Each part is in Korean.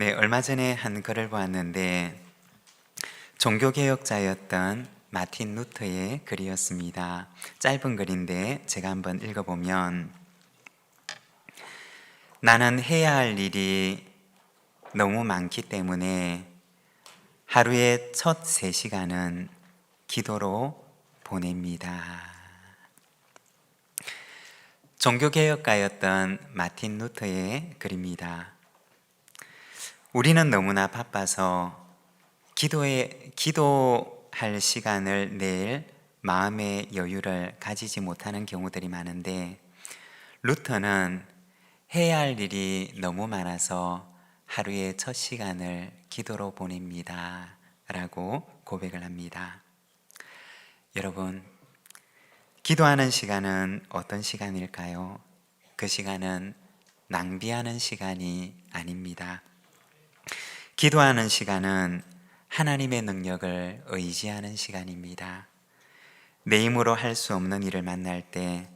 네, 얼마 전에 한 글을 보았는데 종교개혁자였던 마틴 루터의 글이었습니다. 짧은 글인데 제가 한번 읽어보면 나는 해야 할 일이 너무 많기 때문에 하루의 첫 3시간은 기도로 보냅니다. 종교개혁가였던 마틴 루터의 글입니다. 우리는 너무나 바빠서 기도에, 기도할 시간을 낼 마음의 여유를 가지지 못하는 경우들이 많은데, 루터는 해야 할 일이 너무 많아서 하루의 첫 시간을 기도로 보냅니다. 라고 고백을 합니다. 여러분, 기도하는 시간은 어떤 시간일까요? 그 시간은 낭비하는 시간이 아닙니다. 기도하는 시간은 하나님의 능력을 의지하는 시간입니다. 내 힘으로 할 수 없는 일을 만날 때,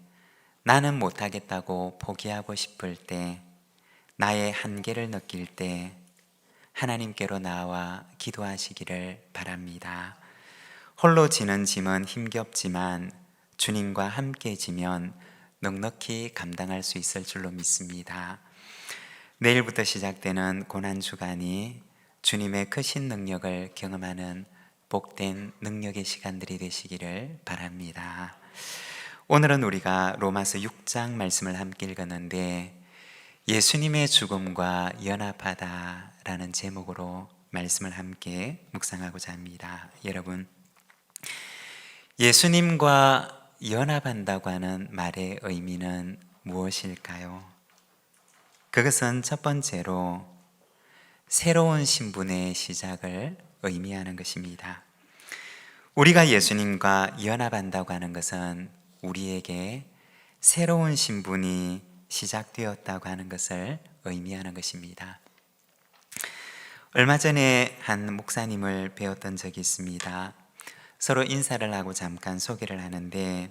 나는 못하겠다고 포기하고 싶을 때, 나의 한계를 느낄 때, 하나님께로 나와 기도하시기를 바랍니다. 홀로 지는 짐은 힘겹지만 주님과 함께 지면 넉넉히 감당할 수 있을 줄로 믿습니다. 내일부터 시작되는 고난주간이 주님의 크신 능력을 경험하는 복된 능력의 시간들이 되시기를 바랍니다. 오늘은 우리가 로마서 6장 말씀을 함께 읽었는데 예수님의 죽음과 연합하다라는 제목으로 말씀을 함께 묵상하고자 합니다. 여러분, 예수님과 연합한다고 하는 말의 의미는 무엇일까요? 그것은 첫 번째로 새로운 신분의 시작을 의미하는 것입니다. 우리가 예수님과 연합한다고 하는 것은 우리에게 새로운 신분이 시작되었다고 하는 것을 의미하는 것입니다. 얼마 전에 한 목사님을 배웠던 적이 있습니다. 서로 인사를 하고 잠깐 소개를 하는데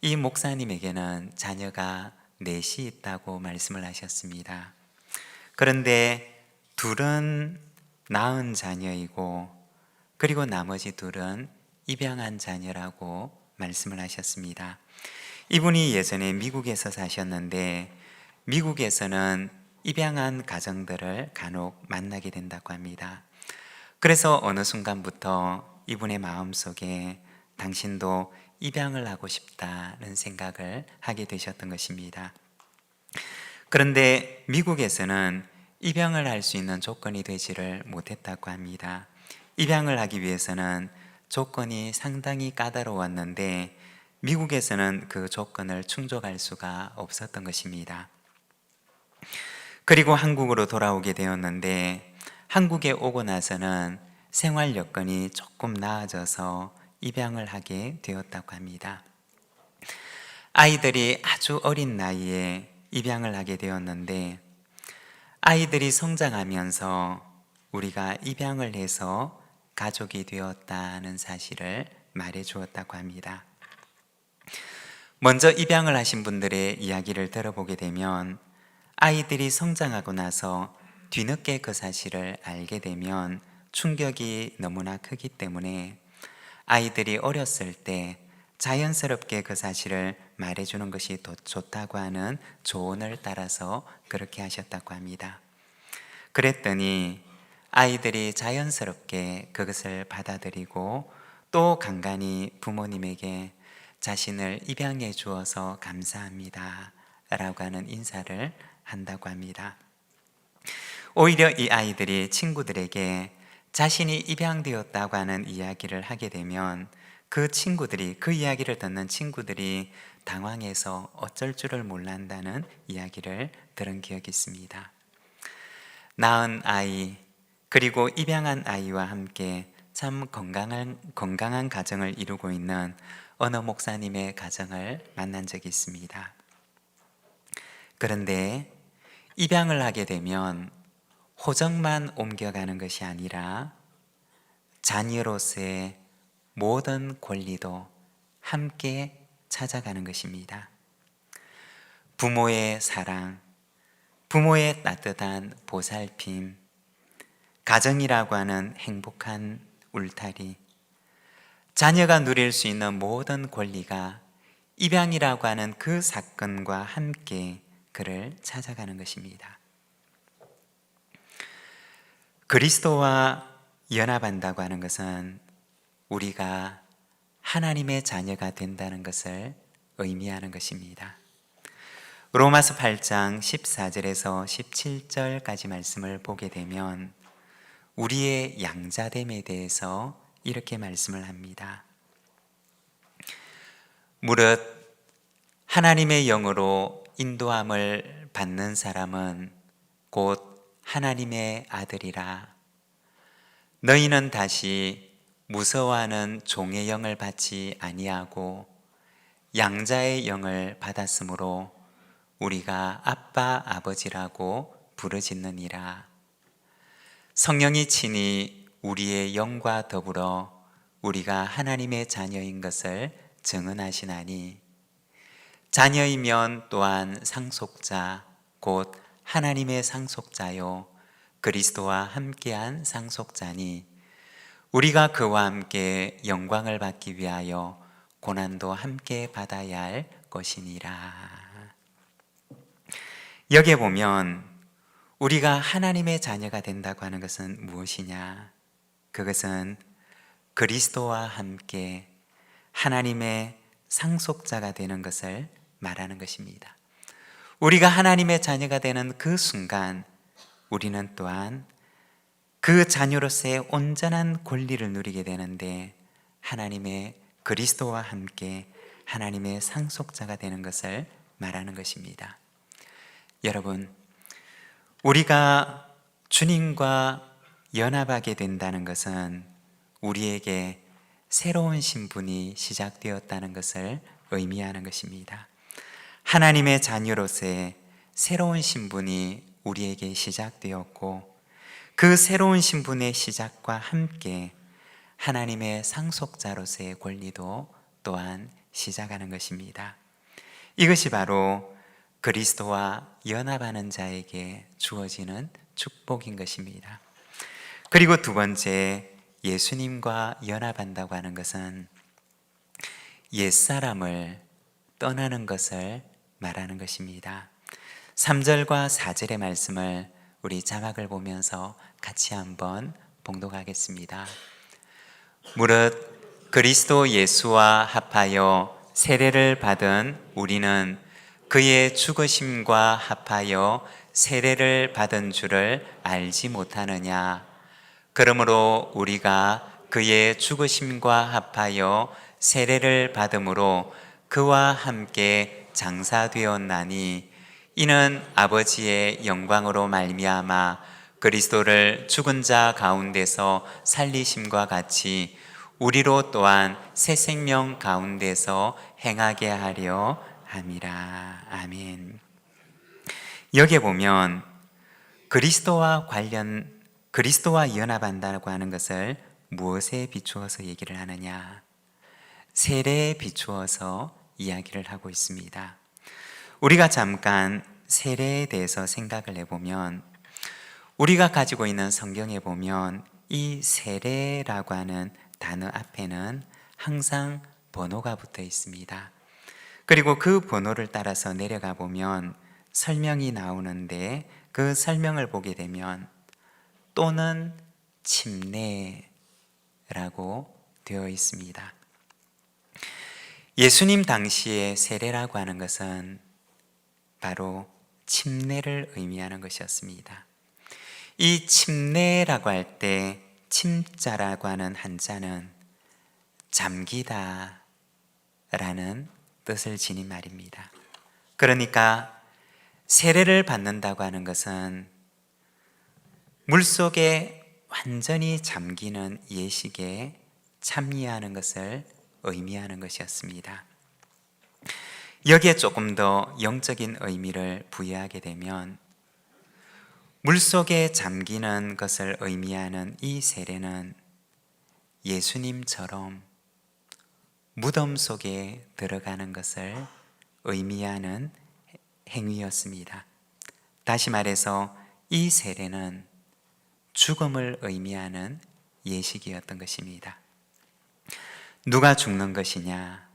이 목사님에게는 자녀가 넷이 있다고 말씀을 하셨습니다. 그런데 둘은 낳은 자녀이고 그리고 나머지 둘은 입양한 자녀라고 말씀을 하셨습니다. 이분이 예전에 미국에서 사셨는데 미국에서는 입양한 가정들을 간혹 만나게 된다고 합니다. 그래서 어느 순간부터 이분의 마음 속에 당신도 입양을 하고 싶다는 생각을 하게 되셨던 것입니다. 그런데 미국에서는 입양을 할 수 있는 조건이 되지를 못했다고 합니다. 입양을 하기 위해서는 조건이 상당히 까다로웠는데 미국에서는 그 조건을 충족할 수가 없었던 것입니다. 그리고 한국으로 돌아오게 되었는데 한국에 오고 나서는 생활 여건이 조금 나아져서 입양을 하게 되었다고 합니다. 아이들이 아주 어린 나이에 입양을 하게 되었는데 아이들이 성장하면서 우리가 입양을 해서 가족이 되었다는 사실을 말해 주었다고 합니다. 먼저 입양을 하신 분들의 이야기를 들어보게 되면 아이들이 성장하고 나서 뒤늦게 그 사실을 알게 되면 충격이 너무나 크기 때문에 아이들이 어렸을 때 자연스럽게 그 사실을 말해주는 것이 더 좋다고 하는 조언을 따라서 그렇게 하셨다고 합니다. 그랬더니 아이들이 자연스럽게 그것을 받아들이고 또 간간히 부모님에게 자신을 입양해 주어서 감사합니다. 라고 하는 인사를 한다고 합니다. 오히려 이 아이들이 친구들에게 자신이 입양되었다고 하는 이야기를 하게 되면 그 친구들이 그 이야기를 듣는 친구들이 당황해서 어쩔 줄을 몰란다는 이야기를 들은 기억이 있습니다. 낳은 아이 그리고 입양한 아이와 함께 참 건강한 건강한 가정을 이루고 있는 어느 목사님의 가정을 만난 적이 있습니다. 그런데 입양을 하게 되면 호적만 옮겨가는 것이 아니라 자녀로서의 모든 권리도 함께 찾아가는 것입니다. 부모의 사랑, 부모의 따뜻한 보살핌, 가정이라고 하는 행복한 울타리, 자녀가 누릴 수 있는 모든 권리가 입양이라고 하는 그 사건과 함께 그를 찾아가는 것입니다. 그리스도와 연합한다고 하는 것은 우리가 하나님의 자녀가 된다는 것을 의미하는 것입니다. 로마서 8장 14절에서 17절까지 말씀을 보게 되면 우리의 양자됨에 대해서 이렇게 말씀을 합니다. 무릇 하나님의 영으로 인도함을 받는 사람은 곧 하나님의 아들이라. 너희는 다시 무서워하는 종의 영을 받지 아니하고 양자의 영을 받았으므로 우리가 아빠 아버지라고 부르짖느니라. 성령이 친히 우리의 영과 더불어 우리가 하나님의 자녀인 것을 증언하시나니 자녀이면 또한 상속자 곧 하나님의 상속자요 그리스도와 함께한 상속자니 우리가 그와 함께 영광을 받기 위하여 고난도 함께 받아야 할 것이니라. 여기에 보면 우리가 하나님의 자녀가 된다고 하는 것은 무엇이냐? 그것은 그리스도와 함께 하나님의 상속자가 되는 것을 말하는 것입니다. 우리가 하나님의 자녀가 되는 그 순간 우리는 또한 그 자녀로서의 온전한 권리를 누리게 되는데 하나님의 그리스도와 함께 하나님의 상속자가 되는 것을 말하는 것입니다. 여러분, 우리가 주님과 연합하게 된다는 것은 우리에게 새로운 신분이 시작되었다는 것을 의미하는 것입니다. 하나님의 자녀로서의 새로운 신분이 우리에게 시작되었고 그 새로운 신분의 시작과 함께 하나님의 상속자로서의 권리도 또한 시작하는 것입니다. 이것이 바로 그리스도와 연합하는 자에게 주어지는 축복인 것입니다. 그리고 두 번째, 예수님과 연합한다고 하는 것은 옛사람을 떠나는 것을 말하는 것입니다. 3절과 4절의 말씀을 우리 자막을 보면서 같이 한번 봉독하겠습니다. 무릇 그리스도 예수와 합하여 세례를 받은 우리는 그의 죽으심과 합하여 세례를 받은 줄을 알지 못하느냐? 그러므로 우리가 그의 죽으심과 합하여 세례를 받음으로 그와 함께 장사되었나니 이는 아버지의 영광으로 말미암아 그리스도를 죽은 자 가운데서 살리심과 같이 우리로 또한 새 생명 가운데서 행하게 하려 함이라. 아멘. 여기에 보면 그리스도와 관련 그리스도와 연합한다고 하는 것을 무엇에 비추어서 얘기를 하느냐? 세례에 비추어서 이야기를 하고 있습니다. 우리가 잠깐 세례에 대해서 생각을 해보면 우리가 가지고 있는 성경에 보면 이 세례라고 하는 단어 앞에는 항상 번호가 붙어 있습니다. 그리고 그 번호를 따라서 내려가 보면 설명이 나오는데 그 설명을 보게 되면 또는 침례라고 되어 있습니다. 예수님 당시에 세례라고 하는 것은 바로 침례를 의미하는 것이었습니다. 이 침례라고 할 때 침자라고 하는 한자는 잠기다 라는 뜻을 지닌 말입니다. 그러니까 세례를 받는다고 하는 것은 물 속에 완전히 잠기는 예식에 참여하는 것을 의미하는 것이었습니다. 여기에 조금 더 영적인 의미를 부여하게 되면 물속에 잠기는 것을 의미하는 이 세례는 예수님처럼 무덤 속에 들어가는 것을 의미하는 행위였습니다. 다시 말해서 이 세례는 죽음을 의미하는 예식이었던 것입니다. 누가 죽는 것이냐?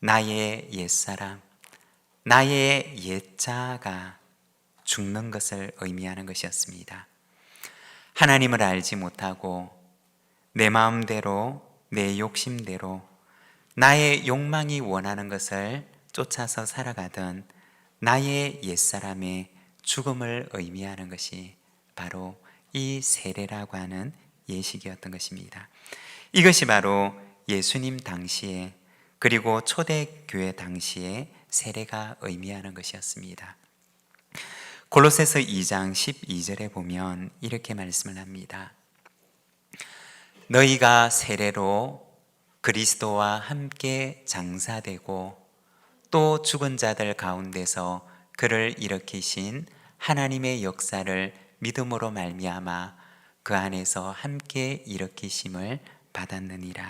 나의 옛사람, 나의 옛자가 죽는 것을 의미하는 것이었습니다. 하나님을 알지 못하고 내 마음대로, 내 욕심대로, 나의 욕망이 원하는 것을 쫓아서 살아가던 나의 옛사람의 죽음을 의미하는 것이 바로 이 세례라고 하는 예식이었던 것입니다. 이것이 바로 예수님 당시에 그리고 초대교회 당시에 세례가 의미하는 것이었습니다. 골로새서 2장 12절에 보면 이렇게 말씀을 합니다. 너희가 세례로 그리스도와 함께 장사되고 또 죽은 자들 가운데서 그를 일으키신 하나님의 역사를 믿음으로 말미암아 그 안에서 함께 일으키심을 받았느니라.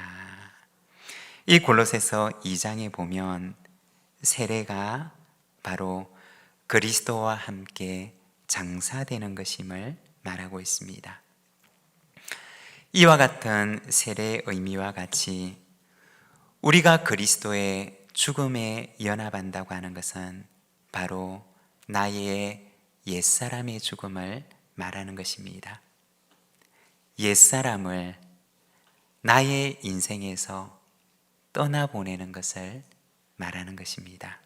이 골로새서 2장에 보면 세례가 바로 그리스도와 함께 장사되는 것임을 말하고 있습니다. 이와 같은 세례의 의미와 같이 우리가 그리스도의 죽음에 연합한다고 하는 것은 바로 나의 옛사람의 죽음을 말하는 것입니다. 옛사람을 나의 인생에서 떠나보내는 것을 말하는 것입니다.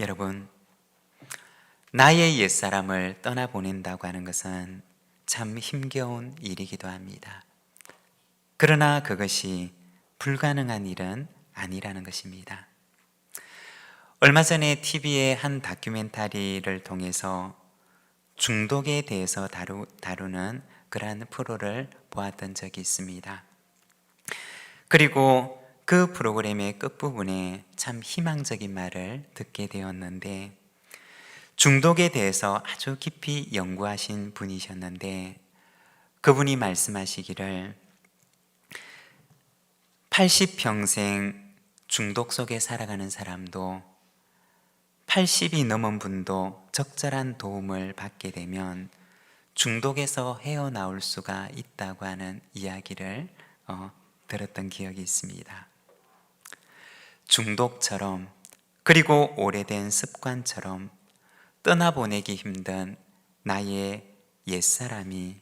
여러분, 나의 옛사람을 떠나보낸다고 하는 것은 참 힘겨운 일이기도 합니다. 그러나 그것이 불가능한 일은 아니라는 것입니다. 얼마 전에 TV의 한 다큐멘터리를 통해서 중독에 대해서 다루, 다루는 그러한 프로를 보았던 적이 있습니다. 그리고 그 프로그램의 끝부분에 참 희망적인 말을 듣게 되었는데 중독에 대해서 아주 깊이 연구하신 분이셨는데 그분이 말씀하시기를 80평생 중독 속에 살아가는 사람도 80이 넘은 분도 적절한 도움을 받게 되면 중독에서 헤어나올 수가 있다고 하는 이야기를 어, 들었던 기억이 있습니다. 중독처럼 그리고 오래된 습관처럼 떠나보내기 힘든 나의 옛사람이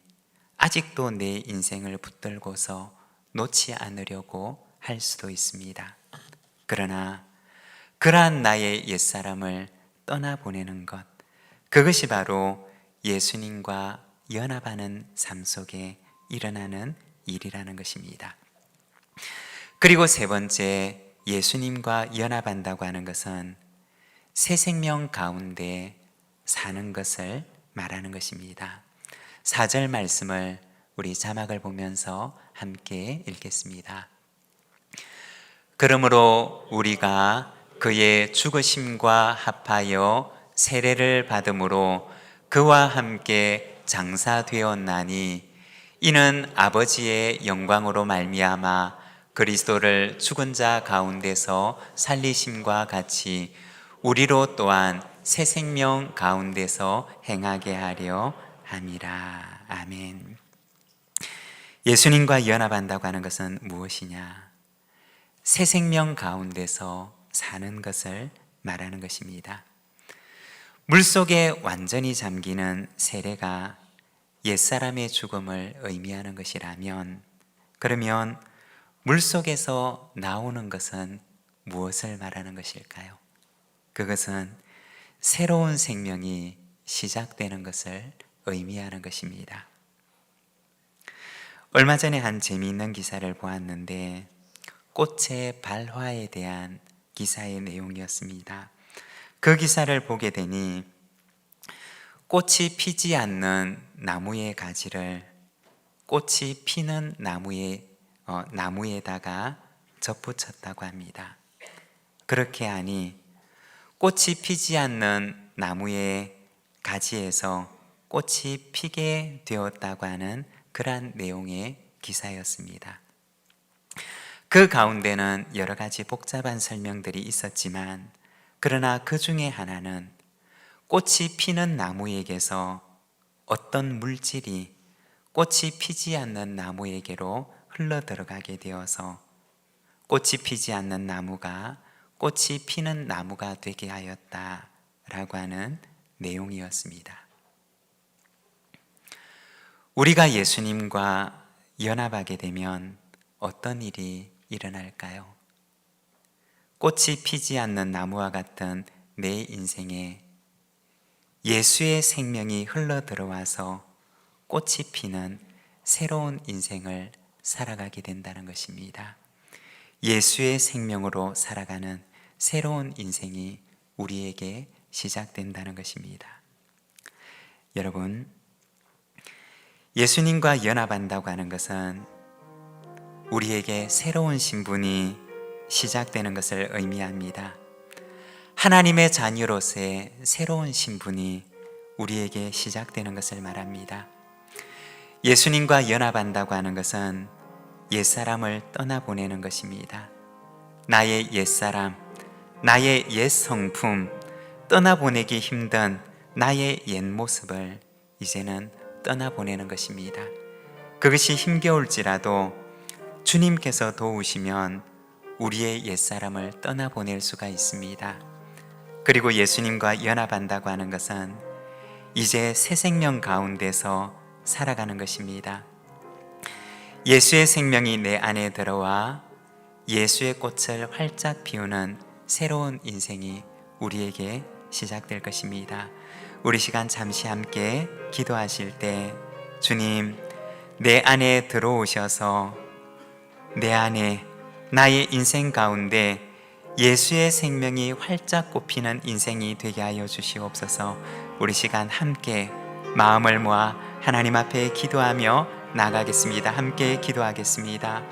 아직도 내 인생을 붙들고서 놓지 않으려고 할 수도 있습니다. 그러나 그러한 나의 옛사람을 떠나보내는 것, 그것이 바로 예수님과 연합하는 삶 속에 일어나는 일이라는 것입니다. 그리고 세 번째, 예수님과 연합한다고 하는 것은 새 생명 가운데 사는 것을 말하는 것입니다. 4절 말씀을 우리 자막을 보면서 함께 읽겠습니다. 그러므로 우리가 그의 죽으심과 합하여 세례를 받음으로 그와 함께 장사되었나니 이는 아버지의 영광으로 말미암아 그리스도를 죽은 자 가운데서 살리심과 같이 우리로 또한 새 생명 가운데서 행하게 하려 함이라. 아멘. 예수님과 연합한다고 하는 것은 무엇이냐? 새 생명 가운데서 사는 것을 말하는 것입니다. 물 속에 완전히 잠기는 세례가 옛사람의 죽음을 의미하는 것이라면 그러면 물 속에서 나오는 것은 무엇을 말하는 것일까요? 그것은 새로운 생명이 시작되는 것을 의미하는 것입니다. 얼마 전에 한 재미있는 기사를 보았는데 꽃의 발화에 대한 기사의 내용이었습니다. 그 기사를 보게 되니 꽃이 피지 않는 나무의 가지를 꽃이 피는 나무의 어, 나무에다가 접붙였다고 합니다. 그렇게 하니 꽃이 피지 않는 나무의 가지에서 꽃이 피게 되었다고 하는 그러한 내용의 기사였습니다. 그 가운데는 여러 가지 복잡한 설명들이 있었지만 그러나 그 중에 하나는 꽃이 피는 나무에게서 어떤 물질이 꽃이 피지 않는 나무에게로 흘러 들어가게 되어서 꽃이 피지 않는 나무가 꽃이 피는 나무가 되게 하였다 라고 하는 내용이었습니다. 우리가 예수님과 연합하게 되면 어떤 일이 일어날까요? 꽃이 피지 않는 나무와 같은 내 인생에 예수의 생명이 흘러 들어와서 꽃이 피는 새로운 인생을 살아가게 된다는 것입니다. 예수의 생명으로 살아가는 새로운 인생이 우리에게 시작된다는 것입니다. 여러분, 예수님과 연합한다고 하는 것은 우리에게 새로운 신분이 시작되는 것을 의미합니다. 하나님의 자녀로서의 새로운 신분이 우리에게 시작되는 것을 말합니다. 예수님과 연합한다고 하는 것은 옛사람을 떠나보내는 것입니다. 나의 옛사람, 나의 옛 성품, 떠나보내기 힘든 나의 옛 모습을 이제는 떠나보내는 것입니다. 그것이 힘겨울지라도 주님께서 도우시면 우리의 옛사람을 떠나보낼 수가 있습니다. 그리고 예수님과 연합한다고 하는 것은 이제 새 생명 가운데서 살아가는 것입니다. 예수의 생명이 내 안에 들어와 예수의 꽃을 활짝 피우는 새로운 인생이 우리에게 시작될 것입니다. 우리 시간 잠시 함께 기도하실 때 주님 내 안에 들어오셔서 내 안에 나의 인생 가운데 예수의 생명이 활짝 꽃피는 인생이 되게 하여 주시옵소서. 우리 시간 함께 마음을 모아 하나님 앞에 기도하며 나가겠습니다. 함께 기도하겠습니다.